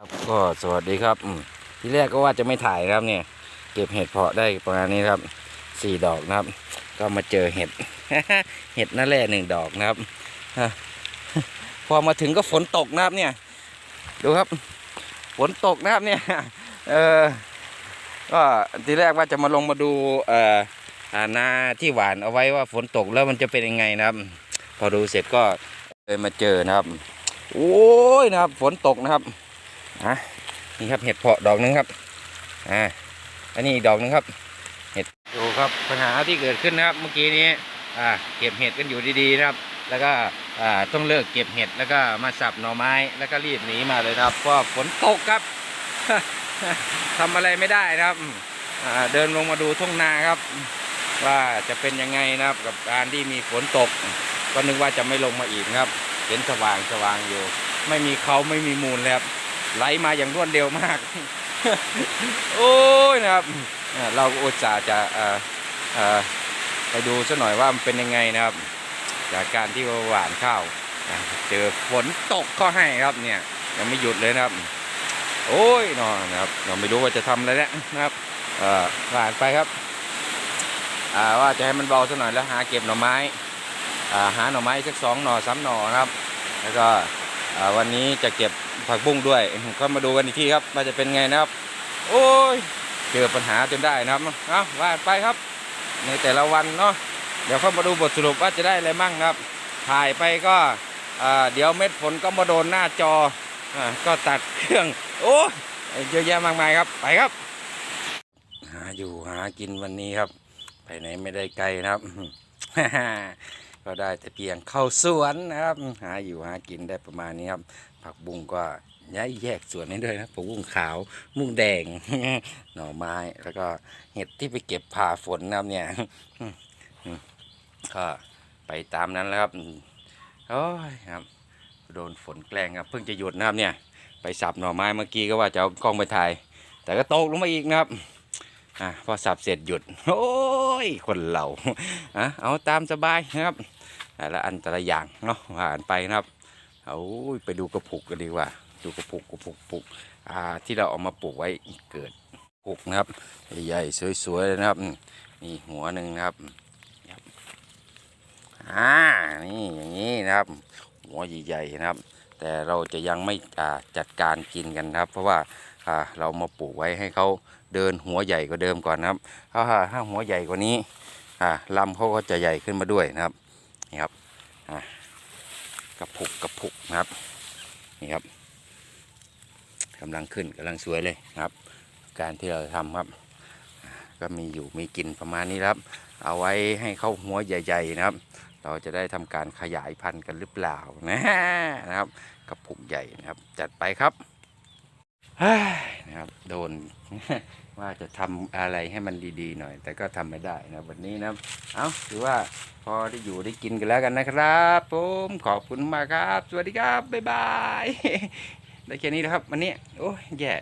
ครับก็สวัสดีครับที่แรกก็ว่าจะไม่ถ่ายครับเนี่ย เก็บเห็ดเพาะได้ประมาณนี้ครับสี่ดอกนะครับ ก็มาเจอเห็ดเห็ดนั่นแหละหนึ่งดอกนะครับพอมาถึงก็ฝนตกนะครับเนี่ย ดูครับ ฝนตกนะครับเนี่ยเออก็ทีแรกว่าจะมาลงมาดูเอ่อานาที่หวานเอาไว้ว่าฝนตกแล้วมันจะเป็นยังไงนะครับ พอดูเสร็จก็เลยมาเจอนะครับ โอ้ยนะครับ ฝนตกนะครับ อะนี่ครับเห็ดเพาะดอกหนึงครับอ่าอันนี้อีกดอกหนึงครับ เห็ดดูครับปัญหาที่เกิดขึ้นนะครับ เมื่อกี้นี้อ่าเก็บเห็ดกันอยู่ดีๆนะครับ แล้วก็อ่าต้องเลิกเก็บเห็ดแล้วก็มาสับหน่อไม้แล้วก็รีบหนีมาเลยนะครับเพราะฝนตกครับทำอะไรไม่ได้นะครับอ่าเดินลงมาดูทุ่งนาครับ ว่าจะเป็นยังไงนะครับ กับการที่มีฝนตก ก็นึกว่าจะไม่ลงมาอีกครับ เห็นสว่างสว่างอยู่ ไม่มีเขาไม่มีมูลเลยครับ ไหลมาอย่างรวดเร็วมาก โอ้ยนะครับเราอุตส่าห์จะอ่อเอ่อไปดูซะหน่อยว่ามันเป็นยังไงนะครับ จากการที่หวานข้าวเจอฝนตกก็ให้ครับเนี่ยยังไม่หยุดเลยนะครับ โอ้ยนอนนะครับเราไม่รู้ว่าจะทำอะไรแล้วนะครับหวานไปครับอ่าว่าจะให้มันเบาซะหน่อยแล้วหาเก็บหน่อไม้อ่าหาหน่อไม้สักสองหน่อสามหน่อนะครับ แล้วก็ วันนี้จะเก็บผักบุ้งด้วยก็มาดูกันอีกทีครับว่าจะเป็นไงนะครับ โอ้ยเจอปัญหาจนได้นะครับเอาว่าไปครับ ในแต่ละวันเนาะเดี๋ยวเข้ามาดูบทสรุปว่าจะได้อะไรมั่งครับ ถ่ายไปก็เดี๋ยวเม็ดฝนก็มาโดนหน้าจออ่าก็ตัดเครื่อง โอ้ยเยอะแยะมากมายครับไปครับ หาอยู่หากินวันนี้ครับ ไปไหนไม่ได้ไกลนะครับ ก็ได้แต่เพียงเข้าสวนนะครับ หาอยู่หากินได้ประมาณนี้ครับ ผักบุ้งก็ย้ายแยกส่วนนี้ด้วยนะผักบุ้งขาว มุ้งแดง หน่อไม้ แล้วก็เห็ดที่ไปเก็บผ่าฝนนะครับเนี่ยก็ไปตามนั้นแล้วครับโอ้ยครับ โดนฝนแกล้งครับ เพิ่งจะหยุดนะครับเนี่ย ไปสับหน่อไม้เมื่อกี้ก็ว่าจะเอากล้องไปถ่าย แต่ก็ตกลงมาอีกนะครับอะพอสับเสร็จหยุด โอ้ย คนเราอะเอาตามสบายนะครับ ละอันแต่ละอย่างเนาะผ่านไปนะครับเอาไปดูกระปุกกันดีกว่า ดูกระปุกกระปุกปลูกอ่าที่เราเอามาปลูกไว้เกิดปลูกนะครับใหญ่ๆสวยๆเลยนะครับนี่หัวหนึ่งนะครับอ่านี่อย่างนี้นะครับ หัวใหญ่ๆนะครับ แต่เราจะยังไม่อ่าจัดการกินกันนะครับ เพราะว่าอ่าเรามาปลูกไว้ให้เขาเดินหัวใหญ่กว่าเดิมก่อนนะครับถ้าถ้าหัวใหญ่กว่านี้อ่าลำเขาก็จะใหญ่ขึ้นมาด้วยนะครับ นี่ครับกระพุกกระพุกนะครับนี่ครับกำลังขึ้นกำลังสวยเลยครับ การที่เราทำครับ ก็มีอยู่มีกินประมาณนี้ครับ เอาไว้ให้เขาหัวใหญ่ๆนะครับ เราจะได้ทำการขยายพันธุ์กันหรือเปล่านะนะครับกระปุกใหญ่นะครับ จัดไปครับ นะครับโดนว่าจะทำอะไรให้มันดีๆหน่อย แต่ก็ทำไม่ได้นะวันนี้นะเอาถือว่าพอได้อยู่ได้กินกันแล้วกันนะครับผมขอบคุณมากครับ สวัสดีครับบ๊ายบายได้แค่นี้นะครับวันนี้โอ้ยแย่